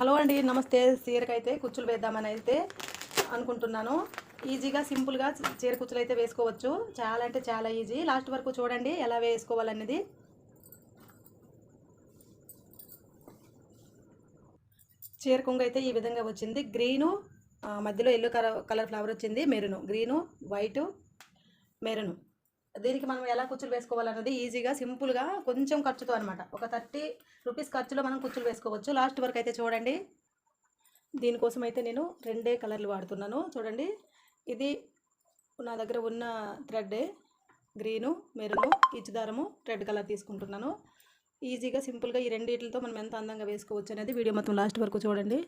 Hello అండి నమస్తే. చీరకైతే కుచ్చులు వేద్దామని అయితే అనుకుంటున్నాను. ఈజీగా సింపుల్గా చీర కుచ్చులు అయితే వేసుకోవచ్చు. చాలా అంటే చాలా ఈజీ. లాస్ట్ వరకు చూడండి ఎలా వేసుకోవాలనేది. చీర కొంగు అయితే ఈ విధంగా వచ్చింది. గ్రీను మధ్యలో ఎల్లో కలర్ కలర్ ఫ్లవర్ వచ్చింది. మెరును. Green white maroon. దీనికి మనం ఎలా కుచ్చులు వేసుకోవాలన్నది ఈజీగా సింపుల్గా కొంచెం ఖర్చుతో అనమాట ఒక థర్టీ రూపీస్ ఖర్చులో మనం కుచ్చులు వేసుకోవచ్చు. లాస్ట్ వరకు అయితే చూడండి. దీనికోసం అయితే నేను రెండే కలర్లు వాడుతున్నాను. చూడండి. ఇది నా దగ్గర ఉన్న థ్రెడ్డే గ్రీను మెరును ఇచ్చుదారము రెడ్ కలర్ తీసుకుంటున్నాను. ఈజీగా సింపుల్గా ఈ రెండింటితో మనం ఎంత అందంగా వేసుకోవచ్చు అనేది వీడియో మొత్తం లాస్ట్ వరకు చూడండి.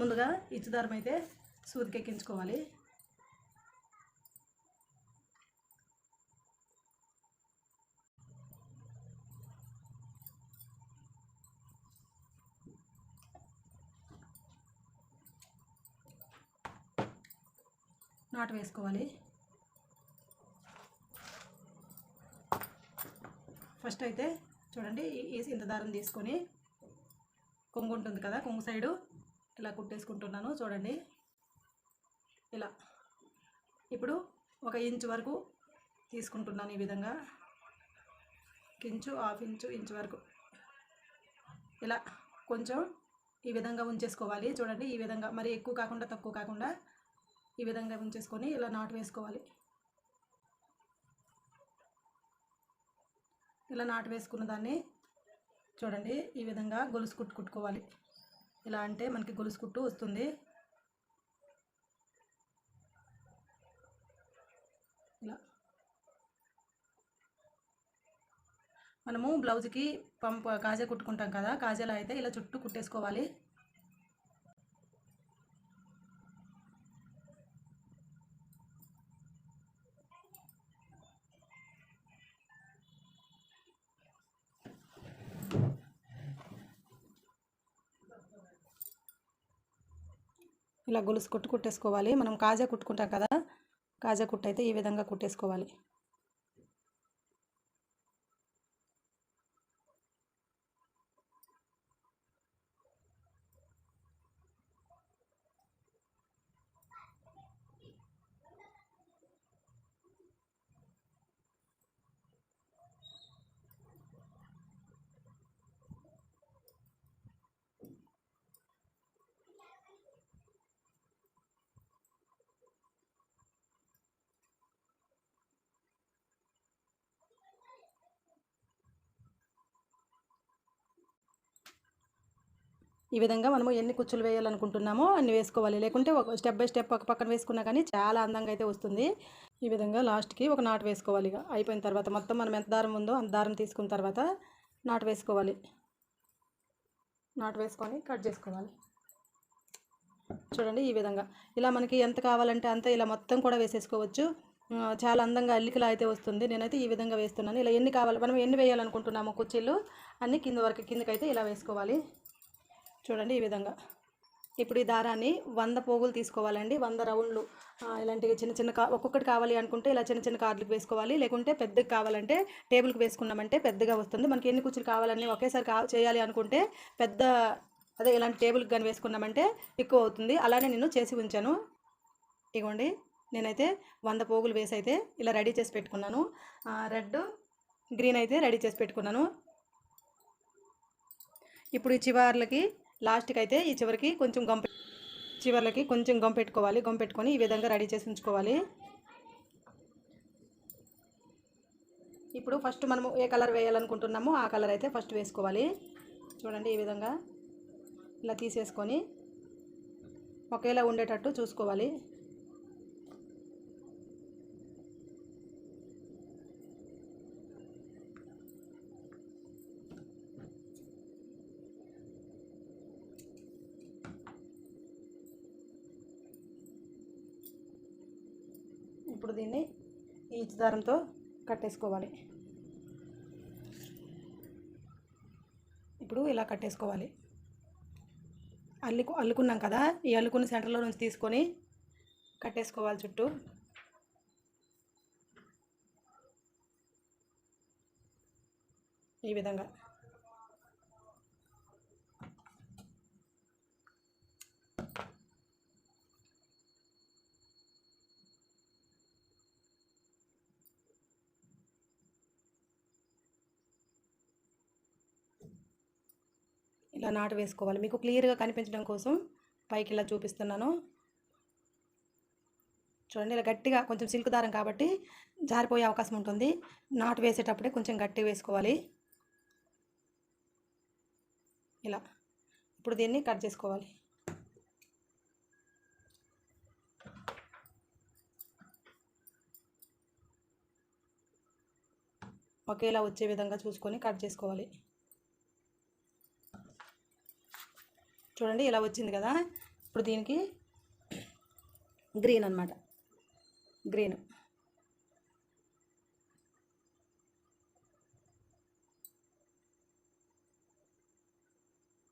ముందుగా ఇచ్చుదారం అయితే సూదికెక్కించుకోవాలి. నాటు వేసుకోవాలి. ఫస్ట్ అయితే చూడండి ఈ- ఇంత దారం తీసుకొని కొంగు ఉంటుంది కదా కొంగు సైడు ఇలా కుట్టేసుకుంటున్నాను చూడండి. ఇలా. ఇప్పుడు ఒక ఇంచు వరకు తీసుకుంటున్నాను ఈ విధంగా. ఒక ఇంచు హాఫ్ ఇంచు ఇంచు వరకు. ఇలా కొంచెం ఈ విధంగా ఉంచేసుకోవాలి. చూడండి ఈ విధంగా. మరి ఎక్కువ కాకుండా తక్కువ కాకుండా ఈ విధంగా ఉంచేసుకొని ఇలా నాటు వేసుకోవాలి. ఇలా నాటు వేసుకున్న దాన్ని చూడండి ఈ విధంగా గొలుసు కుట్టు కుట్టుకోవాలి. ఇలా అంటే మనకి గొలుసు కుట్టు వస్తుంది. ఇలా. మనము బ్లౌజ్కి పంప కాజా కుట్టుకుంటాం కదా కాజాలో అయితే ఇలా చుట్టూ కుట్టేసుకోవాలి. ఇలా గొలుసు కుట్టు కుట్టేసుకోవాలి. మనం కాజా కుట్టుకుంటాం కదా కాజా కుట్టు అయితే ఈ విధంగా కుట్టేసుకోవాలి. ఈ విధంగా మనము ఎన్ని కుచ్చులు వేయాలనుకుంటున్నామో అన్ని వేసుకోవాలి. లేకుంటే ఒక స్టెప్ బై స్టెప్ ఒక పక్కన వేసుకున్నా కానీ చాలా అందంగా అయితే వస్తుంది. ఈ విధంగా లాస్ట్కి ఒక నాటు వేసుకోవాలి ఇక. అయిపోయిన తర్వాత మొత్తం మనం ఎంత దారం ఉందో అంత దారం తీసుకున్న తర్వాత నాటు వేసుకోవాలి. నాటు వేసుకొని కట్ చేసుకోవాలి. చూడండి ఈ విధంగా. ఇలా మనకి ఎంత కావాలంటే అంత ఇలా మొత్తం కూడా వేసేసుకోవచ్చు. చాలా అందంగా అల్లికలా అయితే వస్తుంది. నేనైతే ఈ విధంగా వేస్తున్నాను. ఇలా ఎన్ని కావాలి మనం ఎన్ని వేయాలనుకుంటున్నామో కుర్చీలు అన్ని కింద వరకు కిందకైతే ఇలా వేసుకోవాలి. చూడండి ఈ విధంగా. ఇప్పుడు ఈ దారాన్ని వంద పోగులు తీసుకోవాలండి. వంద రౌండ్లు ఇలాంటివి చిన్న చిన్న కా ఒక్కొక్కటి కావాలి అనుకుంటే ఇలా చిన్న చిన్న కార్డులకు వేసుకోవాలి. లేకుంటే పెద్దకి కావాలంటే టేబుల్కి వేసుకున్నామంటే పెద్దగా వస్తుంది. మనకి ఎన్ని కుర్చీలు కావాలని ఒకేసారి కా చేయాలి అనుకుంటే పెద్ద అదే ఇలాంటి టేబుల్కి కానీ వేసుకున్నామంటే ఎక్కువ అవుతుంది. అలానే నేను చేసి ఉంచాను. ఇగోండి నేనైతే వంద పోగులు వేసి అయితే ఇలా రెడీ చేసి పెట్టుకున్నాను. రెడ్ గ్రీన్ అయితే రెడీ చేసి పెట్టుకున్నాను. ఇప్పుడు ఈ చివర్లకి లాస్ట్కి అయితే ఈ చివరికి కొంచెం గమ్ చివర్లకి కొంచెం గమ్ పెట్టుకోవాలి. గమ్ పెట్టుకొని ఈ విధంగా రెడీ చేసి ఉంచుకోవాలి. ఇప్పుడు ఫస్ట్ మనము ఏ కలర్ వేయాలనుకుంటున్నామో ఆ కలర్ అయితే ఫస్ట్ వేసుకోవాలి. చూడండి ఈ విధంగా ఇలా తీసేసుకొని ఒకేలా ఉండేటట్టు చూసుకోవాలి. ఇప్పుడు దీన్ని ఈ దారంతో కట్టేసుకోవాలి. ఇప్పుడు ఇలా కట్టేసుకోవాలి. అల్లుకు అల్లుకున్నాం కదా ఈ అల్లుకున్న సెంటర్లో నుంచి తీసుకొని కట్టేసుకోవాలి చుట్టూ. ఈ విధంగా. ఇలా నాటు వేసుకోవాలి. మీకు క్లియర్గా కనిపించడం కోసం పైకి ఇలా చూపిస్తున్నాను. చూడండి ఇలా గట్టిగా కొంచెం సిల్క్ దారం కాబట్టి జారిపోయే అవకాశం ఉంటుంది. నాటు వేసేటప్పుడే కొంచెం గట్టిగా వేసుకోవాలి. ఇలా. ఇప్పుడు దీన్ని కట్ చేసుకోవాలి. ఒకేలా వచ్చే విధంగా చూసుకొని కట్ చేసుకోవాలి. చూడండి ఇలా వచ్చింది కదా. ఇప్పుడు దీనికి గ్రీన్ అనమాట గ్రీన్.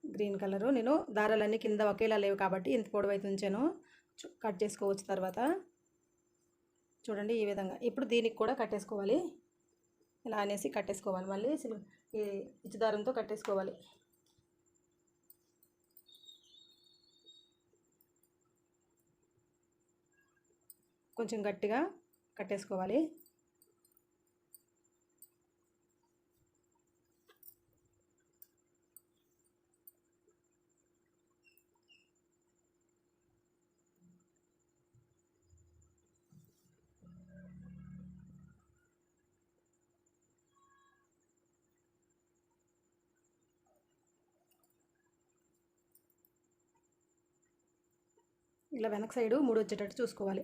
Green colour. నేను దారాలన్నీ కింద ఒకేలా లేవు కాబట్టి ఇంత పొడవైతే ఉంచాను. కట్ చేసుకోవచ్చు తర్వాత. చూడండి ఈ విధంగా. ఇప్పుడు దీనికి కూడా కట్టేసుకోవాలి ఇలా అనేసి కట్టేసుకోవాలి మళ్ళీ ఈ ఇచ్చి దారంతో కట్టేసుకోవాలి కొంచెం గట్టిగా కట్టేసుకోవాలి. ఇలా వెనక సైడు మూడు వచ్చేటట్టు చూసుకోవాలి.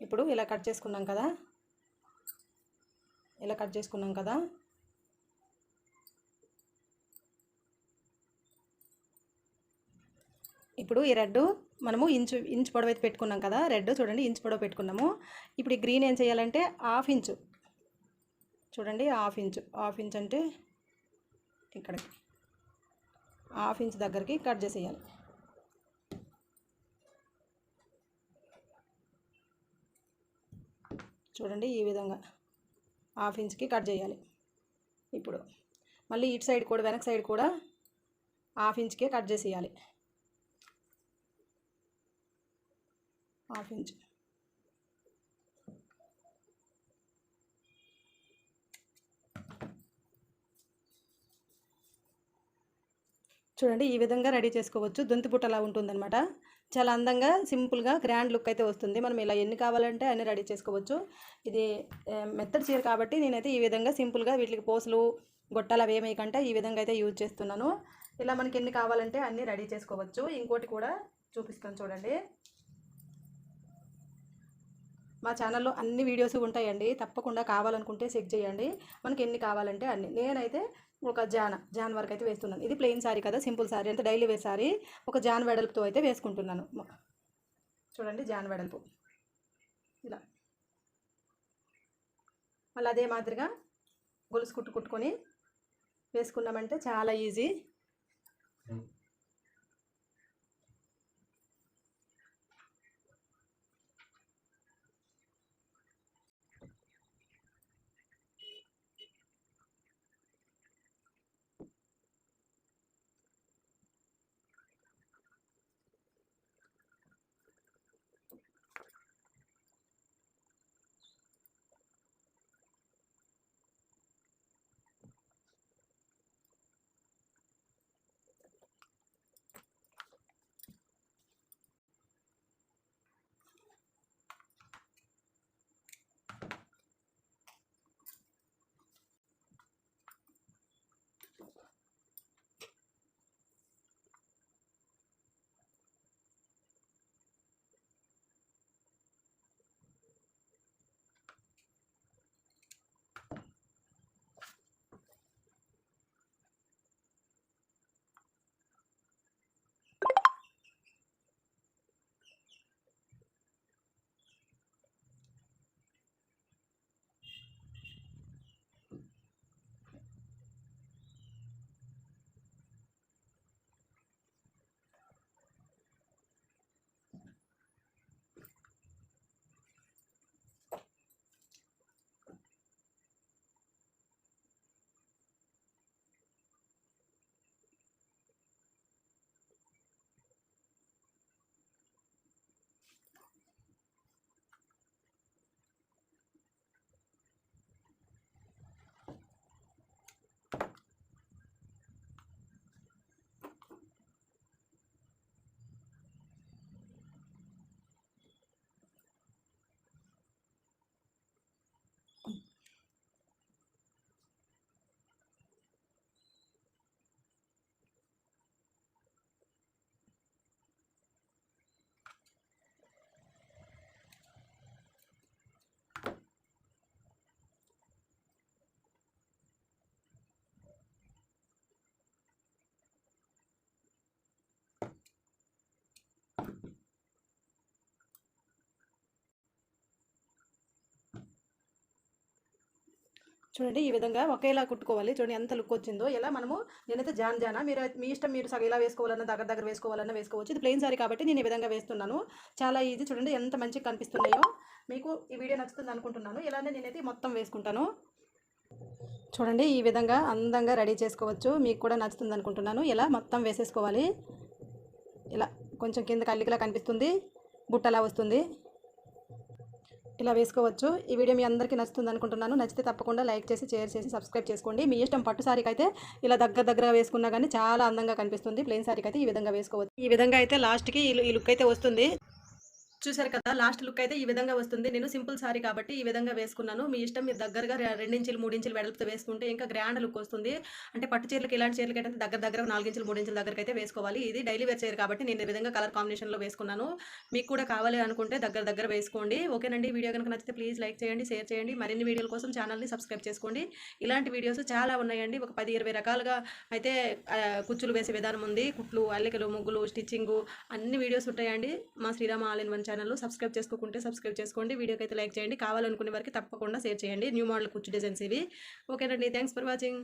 ఇప్పుడు ఇలా కట్ చేసుకున్నాం కదా. ఇలా కట్ చేసుకున్నాం కదా. ఇప్పుడు ఈ రెడ్ మనము ఇంచు ఇంచు పొడవు అయితే పెట్టుకున్నాం కదా. రెడ్ చూడండి ఇంచు పొడవు పెట్టుకున్నాము. ఇప్పుడు ఈ గ్రీన్ ఏం చేయాలంటే హాఫ్ ఇంచు. చూడండి హాఫ్ ఇంచు. హాఫ్ ఇంచ్ అంటే ఇక్కడికి. హాఫ్ ఇంచ్ దగ్గరికి కట్ చేసేయాలి. చూడండి ఈ విధంగా హాఫ్ ఇంచ్కి కట్ చేయాలి. ఇప్పుడు మళ్ళీ ఇటు సైడ్ కూడా వెనక సైడ్ కూడా హాఫ్ ఇంచ్కే కట్ చేసేయాలి. Half inch. చూడండి ఈ విధంగా రెడీ చేసుకోవచ్చు. దొంతి పుట్టలా ఉంటుందన్నమాట. చాలా అందంగా సింపుల్గా గ్రాండ్ లుక్ అయితే వస్తుంది. మనం ఇలా ఎన్ని కావాలంటే అన్ని రెడీ చేసుకోవచ్చు. ఇది మెత్తడి చీర కాబట్టి నేనైతే ఈ విధంగా సింపుల్గా వీటికి పోసులు గొట్టాలు అవి ఏమేయకంటే ఈ విధంగా అయితే యూజ్ చేస్తున్నాను. ఇలా మనకి ఎన్ని కావాలంటే అన్నీ రెడీ చేసుకోవచ్చు. ఇంకోటి కూడా చూపిస్తాను చూడండి. మా ఛానల్లో అన్ని వీడియోస్ ఉంటాయండి. తప్పకుండా కావాలనుకుంటే చెక్ చేయండి. మనకి ఎన్ని కావాలంటే అన్ని. నేనైతే ఒక జాన జాన్ వరకు అయితే వేస్తున్నాను. ఇది ప్లెయిన్ శారీ కదా సింపుల్ శారీ అంటే డైలీ వేర్ శారీ ఒక జాన్ వెడల్పుతో అయితే వేసుకుంటున్నాను. చూడండి జాన్ వెడల్పు. ఇలా. మళ్ళీ అదే మాదిరిగా గొలుసు కుట్టు కుట్టుకొని వేసుకున్నామంటే చాలా ఈజీ చూడండి ఈ విధంగా ఒకేలా కుట్టుకోవాలి. చూడండి ఎంత లుక్ వచ్చిందో. ఇలా మనము నేనైతే జాన్ జానా మీరు మీ ఇష్టం మీరు సగం ఇలా వేసుకోవాలన్నా దగ్గర దగ్గర వేసుకోవాలన్నా వేసుకోవచ్చు. ఇది ప్లెయిన్ సారీ కాబట్టి నేను ఈ విధంగా వేస్తున్నాను. చాలా ఈజీ చూడండి ఎంత మంచిగా కనిపిస్తున్నాయో. మీకు ఈ వీడియో నచ్చుతుంది అనుకుంటున్నాను. ఇలానే నేనైతే మొత్తం వేసుకుంటాను. చూడండి ఈ విధంగా అందంగా రెడీ చేసుకోవచ్చు. మీకు కూడా నచ్చుతుంది అనుకుంటున్నాను. ఇలా మొత్తం వేసేసుకోవాలి. ఇలా కొంచెం కింద కల్లికలా కనిపిస్తుంది. బుట్టలా వస్తుంది. ఇలా వేసుకోవచ్చు. ఈ వీడియో మీ అందరికీ నచ్చుతుంది అనుకుంటున్నాను. నచ్చితే తప్పకుండా లైక్ చేసి షేర్ చేసి సబ్స్క్రైబ్ చేసుకోండి. మీ ఇష్టం పట్టు సారీకి అయితే ఇలా దగ్గర దగ్గర వేసుకున్నా కానీ చాలా అందంగా కనిపిస్తుంది. ప్లెయిన్ సారీకి అయితే ఈ విధంగా వేసుకోవచ్చు. ఈ విధంగా అయితే లాస్ట్కి ఈ ఈ లుక్ అయితే వస్తుంది. చూసారు కదా లాస్ట్ లుక్ అయితే ఈ విధంగా వస్తుంది. నేను సింపుల్ సారీ కాబట్టి ఈ విధంగా వేసుకున్నాను. మీ ఇష్టం మీరు దగ్గరగా రెండించులు మూడించులు వెడల్పుతో వేసుకుంటే ఇంకా గ్రాండ్ లుక్ వస్తుంది. అంటే పట్టు చీరలకు ఇలాంటి చీరలకి అయితే దగ్గర దగ్గర నాలుగించులు మూడించుల దగ్గరకి అయితే వేసుకోవాలి. ఇది డైలీ వేర్ చీర కాబట్టి నేను ఈ విధంగా కలర్ కాంబినేషన్లో వేసుకున్నాను. మీకు కూడా కావాలి అనుకుంటే దగ్గర దగ్గర వేసుకోండి. ఓకేనండి. వీడియో కనుక నచ్చితే ప్లీజ్ లైక్ చేయండి షేర్ చేయండి. మరిన్ని వీడియోల కోసం ఛానల్ని సబ్స్క్రైబ్ చేసుకోండి. ఇలాంటి వీడియోస్ చాలా ఉన్నాయండి. ఒక పది ఇరవై రకాలుగా అయితే కుచ్చులు వేసే విధానం ఉంది. కుట్లు అల్లికలు ముగ్గులు స్టిచ్చింగు అన్ని వీడియోస్ ఉంటాయండి. మా Srirama all in channel subscribe చేసుకోకుంటే subscribe చేసుకోండి. వీడియోకి అయితే లైక్ చేయండి. కావాలనుకునే వారికి తప్పకుండా షేర్ చేయండి. న్యూ మోడల్ కుచ్చు డిజైన్స్ ఇవి. ఓకేనండి థ్యాంక్స్ ఫర్ వాచింగ్